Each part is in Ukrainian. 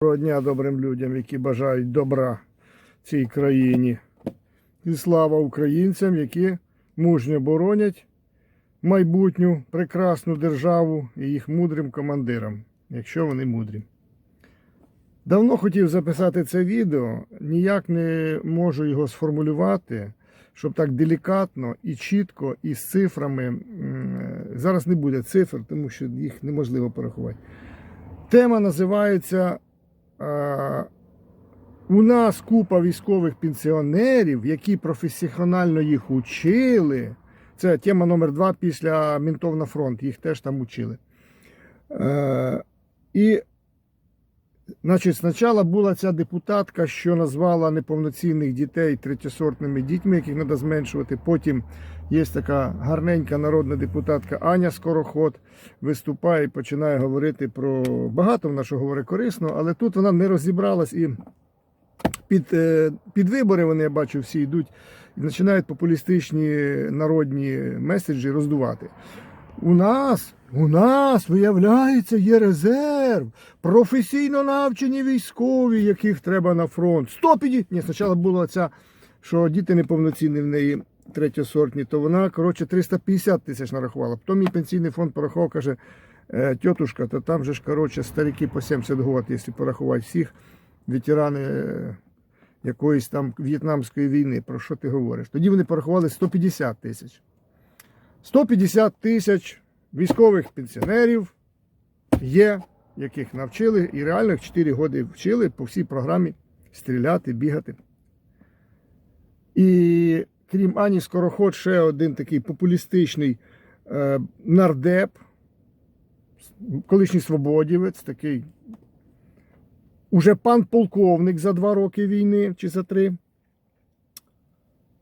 Доброго дня добрим людям, які бажають добра цій країні. І слава українцям, які мужньо боронять майбутню прекрасну державу і їх мудрим командирам, якщо вони мудрі. Давно хотів записати це відео, ніяк не можу його сформулювати, щоб так делікатно і чітко, і з цифрами. Зараз не буде цифр, тому що їх неможливо порахувати. Тема називається у нас купа військових пенсіонерів, які професіонально їх учили. Це тема номер два після мінтов на фронт, їх теж там учили. Е, і, значить, спочатку була ця депутатка, що назвала неповноцінних дітей третєсортними дітьми, яких треба зменшувати. Потім є така гарненька народна депутатка Аня Скороход виступає і починає говорити про багато вона що говорить корисно, але тут вона не розібралась і під, е, під вибори вони, я бачу, всі йдуть і починають популістичні народні меседжі роздувати. У нас, у нас, виявляється, є резерв, професійно навчені військові, яких треба на фронт. 150... Ні, спочатку була ця, що діти неповноцінні в неї третьосортні, то вона, коротше, 350 тисяч нарахувала. Потім мій пенсійний фонд порахував, каже, «Е, тьотушка, то там же ж, коротше, старики по 70 років, якщо порахувати всіх, ветерани е, якоїсь там В'єтнамської війни. Про що ти говориш? Тоді вони порахували 150 тисяч. 150 тисяч військових пенсіонерів є, яких навчили, і реально їх 4 роки вчили по всій програмі стріляти, бігати. І крім Ані Скороход, ще один такий популістичний е, нардеп, колишній свободівець, такий уже пан полковник за два роки війни чи за три.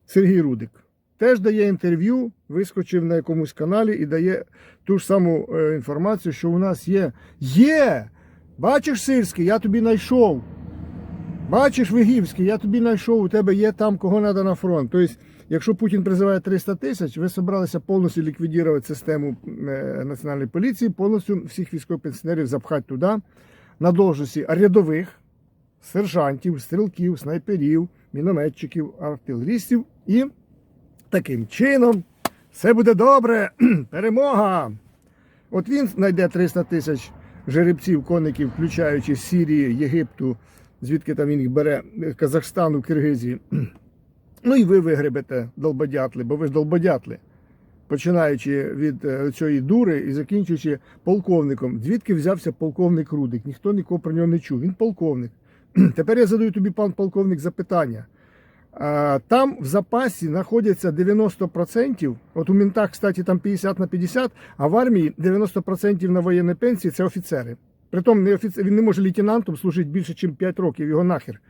Сергій Рудик. Теж дає інтерв'ю, вискочив на якомусь каналі і дає ту ж саму е, інформацію, що у нас є. Є! Бачиш, Сирський, я тобі знайшов. Бачиш, Вигівський, я тобі знайшов, у тебе є там, кого треба на фронт. Тобто, якщо Путін призиває 300 тисяч, ви собралися повністю ліквідувати систему е, національної поліції, повністю всіх військових пенсіонерів запхати туди, на должності рядових, сержантів, стрілків, снайперів, мінометчиків, артилерістів і таким чином все буде добре. Перемога! От він знайде 300 тисяч жеребців, коників, включаючи з Сірії, Єгипту, звідки там він їх бере, Казахстану, Киргизії. Ну і ви вигребете долбодятли, бо ви ж долбодятли. Починаючи від е, цієї дури і закінчуючи полковником. Звідки взявся полковник Рудик? Ніхто нікого про нього не чув. Він полковник. Тепер я задаю тобі, пан полковник, запитання. Там в запасі знаходяться 90%, от у мінтах, кстати, там 50 на 50, а в армії 90% на воєнній пенсії це офіцери. Притом не офіцер, він не може лейтенантом служити більше, ніж 5 років, його нахер.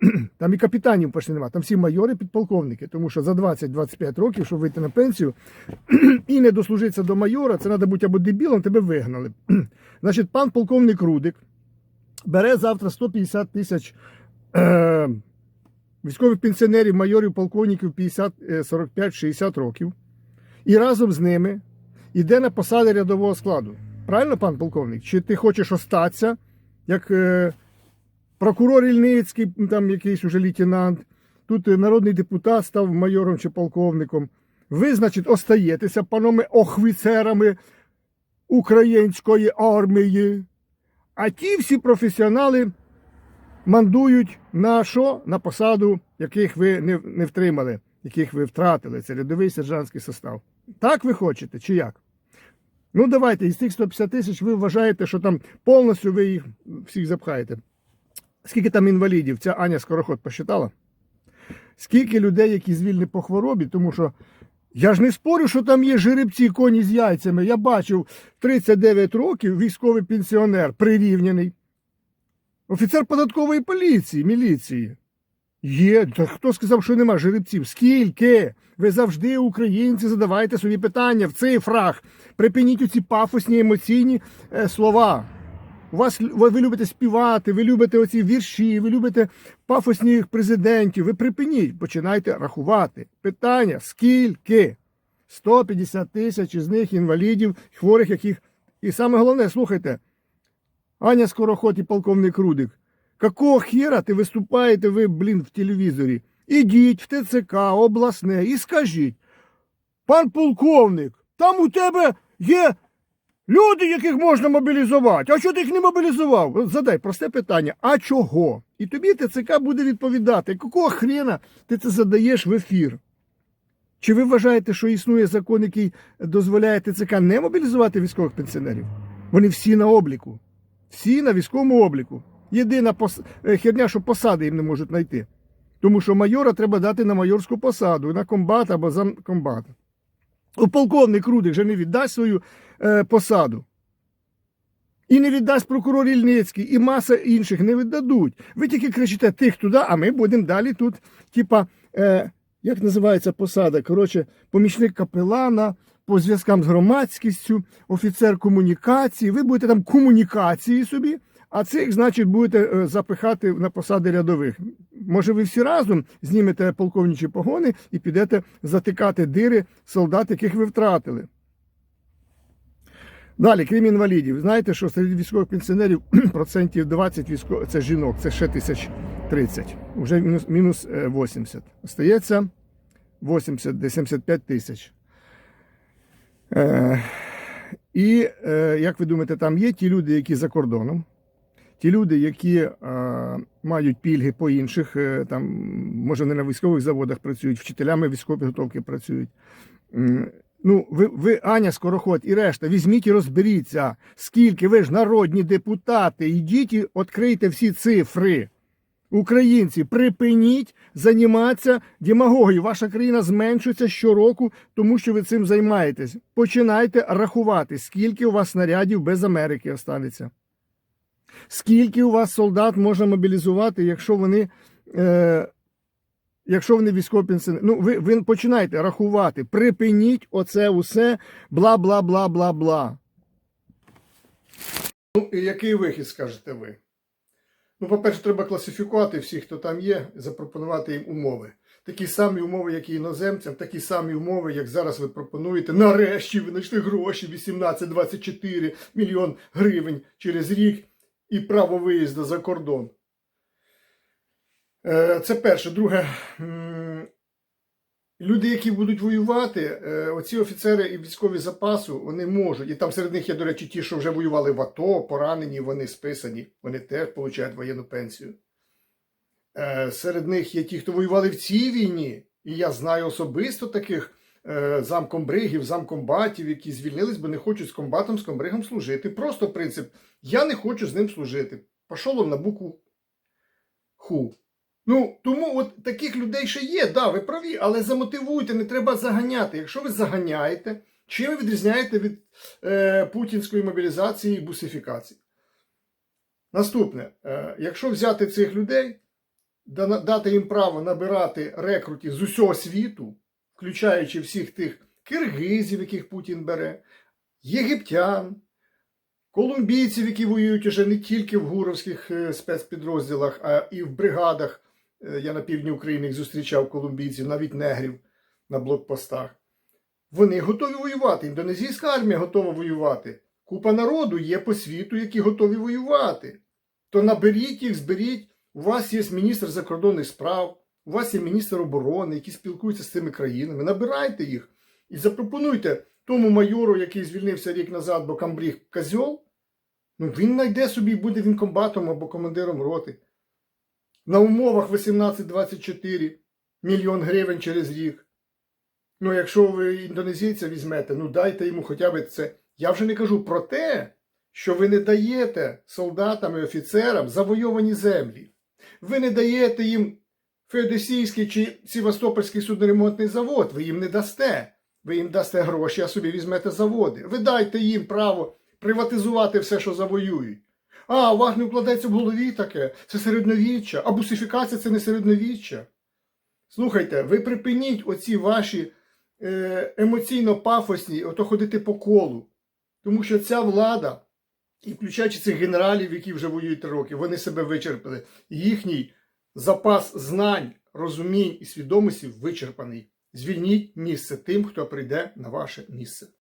Там і капітанів почти нема, там всі майори, підполковники, тому що за 20-25 років, щоб вийти на пенсію і не дослужитися до майора, це треба бути або дебілом, тебе вигнали. Значить, пан полковник Рудик бере завтра 150 тисяч е, військових пенсіонерів, майорів, полковників 50, е, 45, 60 років, і разом з ними йде на посади рядового складу. Правильно, пан полковник? Чи ти хочеш остатися, як е, прокурор Ільницький, там якийсь уже лейтенант, тут е, народний депутат став майором чи полковником. Ви, значить, остаєтеся панове охвіцерами української армії. А ті всі професіонали мандують на що? На посаду, яких ви не, не втримали, яких ви втратили. Це рядовий сержантський состав. Так ви хочете, чи як? Ну, давайте, із цих 150 тисяч ви вважаєте, що там повністю ви їх всіх запхаєте. Скільки там інвалідів? Ця Аня Скороход посчитала? Скільки людей, які звільні по хворобі, тому що я ж не спорю, що там є жеребці, коні з яйцями. Я бачив 39 років військовий пенсіонер прирівняний. Офіцер податкової поліції, міліції. Є, та хто сказав, що нема жеребців? Скільки? Ви завжди, українці, задавайте собі питання в цифрах. Припиніть оці пафосні емоційні е, слова. У вас ви, любите співати, ви любите оці вірші, ви любите пафосних президентів. Ви припиніть, починайте рахувати. Питання: скільки? 150 тисяч із них інвалідів, хворих, яких. І саме головне, слухайте, Аня Скороход і полковник Рудик. Какого хера ти виступаєте ви, блін, в телевізорі? Ідіть в ТЦК, обласне і скажіть, пан полковник, там у тебе є люди, яких можна мобілізувати. А чого ти їх не мобілізував? Задай просте питання: а чого? І тобі ТЦК буде відповідати, якого хрена ти це задаєш в ефір? Чи ви вважаєте, що існує закон, який дозволяє ТЦК не мобілізувати військових пенсіонерів? Вони всі на обліку. Всі на військовому обліку. Єдина пос... е, херня, що посади їм не можуть знайти. Тому що майора треба дати на майорську посаду, на комбата або замкомбата. У полковник Рудик вже не віддасть свою е, посаду. І не віддасть прокурор Ільницький, і маса інших не віддадуть. Ви тільки кричите тих туди, а ми будемо далі тут, типа, е, як називається посада? Коротше, помічник капелана по зв'язкам з громадськістю, офіцер комунікації. Ви будете там комунікації собі, а цих, значить, будете е, запихати на посади рядових. Може, ви всі разом знімете полковничі погони і підете затикати дири солдат, яких ви втратили. Далі, крім інвалідів, знаєте, що серед військових пенсіонерів процентів 20 військових це жінок, це ще тисяч 30, вже мінус, мінус е, 80. Остається 80, де 75 тисяч. Е, і е, як ви думаєте, там є ті люди, які за кордоном, ті люди, які е, мають пільги по інших, там, може, не на військових заводах працюють, вчителями військової підготовки працюють. Ну, ви, ви, Аня Скороход і решта, візьміть і розберіться, скільки ви ж народні депутати, йдіть і відкрийте всі цифри. Українці, припиніть займатися демагогією. Ваша країна зменшується щороку, тому що ви цим займаєтесь. Починайте рахувати, скільки у вас снарядів без Америки останеться. Скільки у вас солдат можна мобілізувати, якщо вони, е, якщо вони військові пенсіонери. Ну, ви, ви починайте рахувати. Припиніть оце усе, бла бла бла бла бла. Ну, який вихід, скажете ви? Ну, по-перше, треба класифікувати всіх, хто там є, запропонувати їм умови. Такі самі умови, як і іноземцям, такі самі умови, як зараз ви пропонуєте. Нарешті ви знайшли гроші 18-24 мільйон гривень через рік і право виїзду за кордон. Е, Це перше. Друге, люди, які будуть воювати, е, оці офіцери і військові запасу, вони можуть. І там серед них є, до речі, ті, що вже воювали в АТО, поранені, вони списані, вони теж отримують воєнну пенсію. Е, Серед них є ті, хто воювали в цій війні, і я знаю особисто таких е, замкомбригів, замкомбатів, які звільнились, бо не хочуть з комбатом, з комбригом служити. Просто принцип: я не хочу з ним служити. Пішов на букву ху. Ну, тому от таких людей ще є, да, ви праві, але замотивуйте, не треба заганяти. Якщо ви заганяєте, чим ви відрізняєте від е, путінської мобілізації і бусифікації? Наступне, е, якщо взяти цих людей, дати їм право набирати рекрутів з усього світу, включаючи всіх тих киргизів, яких Путін бере, єгиптян, колумбійців, які воюють уже не тільки в гуровських е, спецпідрозділах, а і в бригадах. Е, Я на півдні України їх зустрічав колумбійців, навіть негрів на блокпостах. Вони готові воювати. Індонезійська армія готова воювати. Купа народу є по світу, які готові воювати. То наберіть їх, зберіть. У вас є міністр закордонних справ, у вас є міністр оборони, які спілкуються з цими країнами. Набирайте їх і запропонуйте тому майору, який звільнився рік назад, бо камбріг козьол. Ну він знайде собі буде він комбатом або командиром роти. На умовах 18-24 мільйон гривень через рік. Ну, якщо ви індонезійця візьмете, ну дайте йому хоча б це. Я вже не кажу про те, що ви не даєте солдатам і офіцерам завойовані землі. Ви не даєте їм Феодосійський чи Севастопольський судноремонтний завод, ви їм не дасте. Ви їм дасте гроші, а собі візьмете заводи. Ви дайте їм право приватизувати все, що завоюють. А, у вас не вкладається в голові таке. Це середньовіччя, а бусифікація це не середньовіччя. Слухайте, ви припиніть оці ваші е, емоційно пафосні, ото ходити по колу. Тому що ця влада, і включаючи цих генералів, які вже воюють три роки, вони себе вичерпали. Їхній запас знань, розумінь і свідомості вичерпаний. Звільніть місце тим, хто прийде на ваше місце.